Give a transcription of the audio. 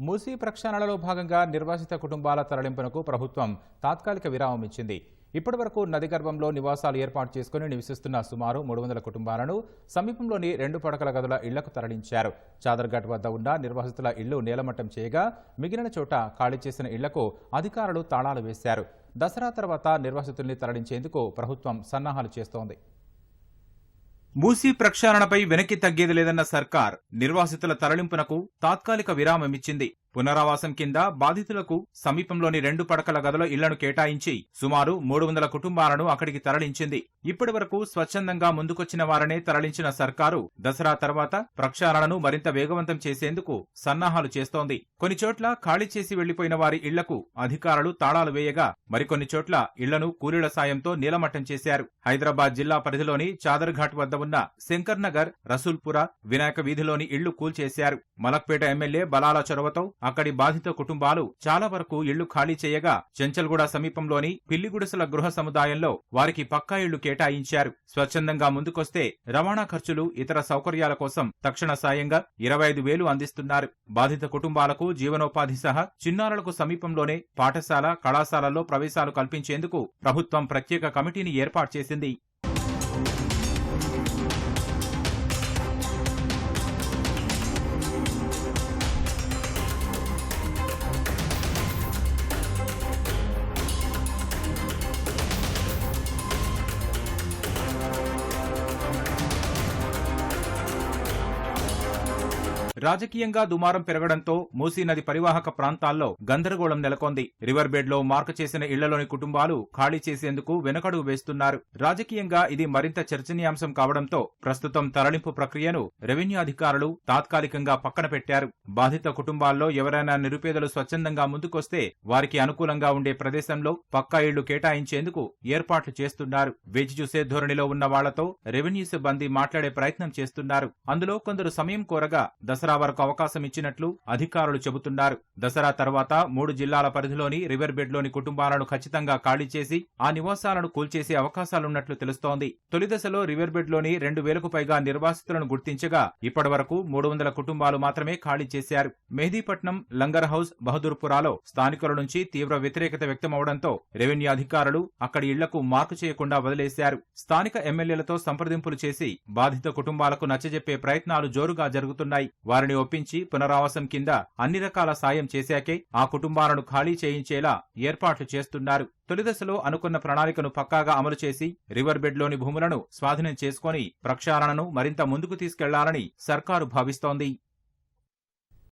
మూసీ ప్రక్షాళనలో భాగంగా నిర్వాసిత కుటుంబాల తరలింపునకు ప్రభుత్వం తాత్కాలిక విరామం ఇచ్చింది. ఇప్పటివరకు నది గర్భంలో నివాసాలు ఏర్పాటు చేసుకుని నివసిస్తున్న సుమారు మూడు వందల కుటుంబాలను సమీపంలోని రెండు పడకల గదుల ఇళ్ళకు తరలించారు. చాదర్ఘట్ వద్ద ఉన్న నిర్వాసితుల ఇళ్ళు నేలమట్టం చేయగా మిగిలిన చోట ఖాళీ చేసిన ఇళ్ళకు అధికారులు తాళాలు వేశారు. దసరా తర్వాత నిర్వాసితుల్ని తరలించేందుకు ప్రభుత్వం సన్నాహాలు చేస్తోంది. మూసీ ప్రక్షాళనపై వెనక్కి తగ్గేది లేదన్న సర్కార్ నిర్వాసితుల తరలింపునకు తాత్కాలిక విరామమిచ్చింది. పునరావాసం కింద బాధితులకు సమీపంలోని రెండు పడకల గదిలో ఇళ్ళను కేటాయించి సుమారు మూడు వందల కుటుంబాలను అక్కడికి తరలించింది. ఇప్పటి వరకు స్వచ్ఛందంగా ముందుకొచ్చిన వారనే తరలించిన సర్కారు దసరా తర్వాత ప్రక్షాళనను మరింత వేగవంతం చేసేందుకు సన్నాహాలు చేస్తోంది. కొన్ని చోట్ల ఖాళీ చేసి వెళ్ళిపోయిన వారి ఇళ్ళకు అధికారులు తాళాలు వేయగా మరికొన్ని చోట్ల ఇళ్ళను కూలీల సాయంతో నీలమట్టం చేశారు. హైదరాబాద్ జిల్లా పరిధిలోని చాదర్ఘాట్ వద్ద ఉన్న శంకర్ నగర్ రసూల్పుర వినాయక వీధిలోని ఇళ్ళు కూల్చేశారు. మలక్పేట ఎమ్మెల్యే బలాల చొరవతో అక్కడి బాధిత కుటుంబాలు చాలా వరకు ఇళ్ళు ఖాళీ చేయగా చెంచల్గూడ సమీపంలోని పిల్లిగుడిసెల గృహ సముదాయంలో వారికి పక్కా ఇళ్ళు కేటాయించారు. స్వచ్ఛందంగా ముందుకొస్తే రవాణా ఖర్చులు ఇతర సౌకర్యాల కోసం తక్షణ సాయంగా ఇరవై ఐదు వేలు అందిస్తున్నారు. బాధిత కుటుంబాలకు జీవనోపాధి సహా చిన్నారులకు సమీపంలోనే పాఠశాల కళాశాలల్లో ప్రవేశాలు కల్పించేందుకు ప్రభుత్వం ప్రత్యేక కమిటీని ఏర్పాటు చేసింది. రాజకీయంగా దుమారం పెరగడంతో మూసీ నది పరివాహక ప్రాంతాల్లో గందరగోళం నెలకొంది. రివర్ బెడ్లో మార్కు చేసిన ఇళ్ళలోని కుటుంబాలు ఖాళీ చేసేందుకు వెనకడుగు వేస్తున్నారు. రాజకీయంగా ఇది మరింత చర్చనీయాంశం కావడంతో ప్రస్తుతం తరలింపు ప్రక్రియను రెవెన్యూ అధికారులు తాత్కాలికంగా పక్కన పెట్టారు. బాధిత కుటుంబాల్లో ఎవరైనా నిరుపేదలు స్వచ్ఛందంగా ముందుకొస్తే వారికి అనుకూలంగా ఉండే ప్రదేశంలో పక్కా ఇళ్ళు కేటాయించేందుకు ఏర్పాట్లు చేస్తున్నారు. వేచి చూసే ధోరణిలో ఉన్న వాళ్ళతో రెవెన్యూ సిబ్బంది మాట్లాడే ప్రయత్నం చేస్తున్నారు. అందులో కొందరు సమయం కోరగా దసరా వరకు అవకాశం ఇచ్చినట్లు అధికారులు చెబుతున్నారు. దసరా తర్వాత మూడు జిల్లాల పరిధిలోని రివర్ బెడ్లోని కుటుంబాలను ఖచ్చితంగా ఖాళీ చేసి ఆ నివాసాలను కూల్చేసే అవకాశాలున్నట్లు తెలుస్తోంది. తొలి దశలో రివర్ బెడ్లోని రెండు వేలకు పైగా నిర్వాసితులను గుర్తించగా ఇప్పటి వరకు మూడు వందల కుటుంబాలు మాత్రమే ఖాళీ చేశారు. మెహదీపట్నం లంగర్ హౌస్ బహదూర్పురాలో స్థానికుల నుంచి తీవ్ర వ్యతిరేకత వ్యక్తమవడంతో రెవెన్యూ అధికారులు అక్కడి ఇళ్ళకు మార్కు చేయకుండా వదిలేశారు. స్థానిక ఎమ్మెల్యేలతో సంప్రదింపులు చేసి బాధిత కుటుంబాలకు నచ్చజెప్పే ప్రయత్నాలు జోరుగా జరుగుతున్నాయి. వారిని ఒప్పించి పునరావాసం కింద అన్ని రకాల సాయం చేశాకే ఆ కుటుంబాలను ఖాళీ చేయించేలా ఏర్పాట్లు చేస్తున్నారు. తొలిదశలో అనుకున్న ప్రణాళికను పక్కాగా అమలు చేసి రివర్ బెడ్లోని భూములను స్వాధీనం చేసుకుని ప్రక్షాళనను మరింత ముందుకు తీసుకెళ్ళాలని సర్కారు భావిస్తోంది.